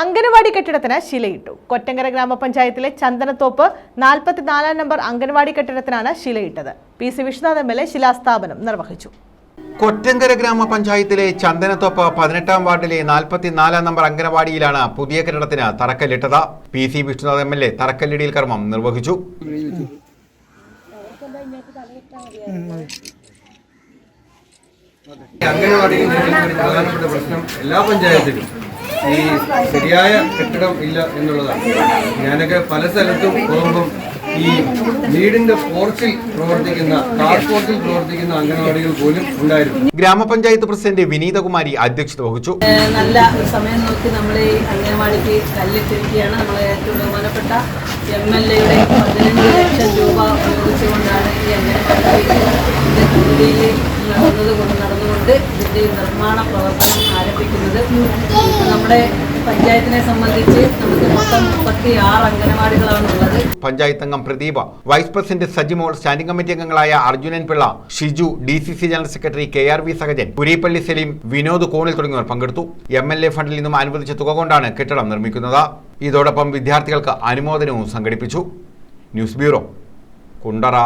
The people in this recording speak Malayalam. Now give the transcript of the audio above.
അംഗനവാടി കെട്ടിടത്തിന് ശിലയിട്ടു. കൊറ്റങ്കര ഗ്രാമപഞ്ചായത്തിലെ ചന്ദനത്തോപ്പ് നാൽപ്പത്തിനാലാം നമ്പർ അംഗനവാടി കെട്ടിടത്തിനാണ് ശിലയിട്ടത്. P C Vishwanath M L A ശിലാസ്ഥാപനം നിർവഹിച്ചു. കൊറ്റങ്കര ഗ്രാമപഞ്ചായത്തിലെ ചന്ദനത്തോപ്പ് പതിനെട്ടാം വാർഡിലെ നാൽപ്പത്തിനാലാം നമ്പർ അംഗനവാടിയിലാണ് പുതിയ കെട്ടിടത്തിന് തറക്കല്ലിട്ടത്. P C Vishnunath M L A തറക്കല്ലിടിയിൽ കർമ്മം നിർവഹിച്ചു. അംഗനവാടിയിൽ പ്രധാനപ്പെട്ട പ്രശ്നം എല്ലാ പഞ്ചായത്തിലും ഈ ശരിയായ കെട്ടിടം ഇല്ല എന്നുള്ളതാണ്. ഞാനൊക്കെ പല സ്ഥലത്തും പോകുമ്പം ഈ വീടിന്റെ പോർച്ചിൽ പ്രവർത്തിക്കുന്ന കാർ പോർച്ചിൽ പ്രവർത്തിക്കുന്ന അംഗനവാടികൾ പോലും ഉണ്ടായിരുന്നു. ഗ്രാമപഞ്ചായത്ത് പ്രസിഡന്റ് വിനീതകുമാരി അധ്യക്ഷത വഹിച്ചു. നല്ല ഒരു സമയം നോക്കി നമ്മൾ ഈ അംഗനവാടിക്ക് കല്ലിട്ടിരിക്കുകയാണ് നമ്മൾ ഏറ്റവും ബഹുമാനപ്പെട്ട എം എൽ എയുടെ പതിനഞ്ച് ലക്ഷം രൂപ ഉപയോഗിച്ചുകൊണ്ടാണ് ഈ അംഗനവാടി നടന്നത് കൊണ്ട് നടന്നുകൊണ്ട് ഇതിന്റെ ഇതിന്റെ നിർമ്മാണ പ്രവർത്തനം ആരംഭിക്കുന്നത് നമ്മുടെ പഞ്ചായത്തിനെ സംബന്ധിച്ച് നമുക്ക് മൊത്തം മുപ്പത്തി ആറ് അംഗനവാടികളാണുള്ളത് പഞ്ചായത്ത് അംഗം Pradeepa vice president Sajimol standing committee അംഗങ്ങളായ Arjunan Pillai Shiju D C C general secretary K R V Sahajan Puripally Saleem Vinod കോണിൽ തുടങ്ങിയവർ പങ്കെടുത്തു. എം എൽ എ ഫണ്ടിൽ നിന്നും അനുവദിച്ച തുക കൊണ്ടാണ് കെട്ടിടം നിർമ്മിക്കുന്നത്. ഇതോടൊപ്പം വിദ്യാർത്ഥികൾക്ക് അനുമോദനവും സംഘടിപ്പിച്ചു. News bureau Kundara.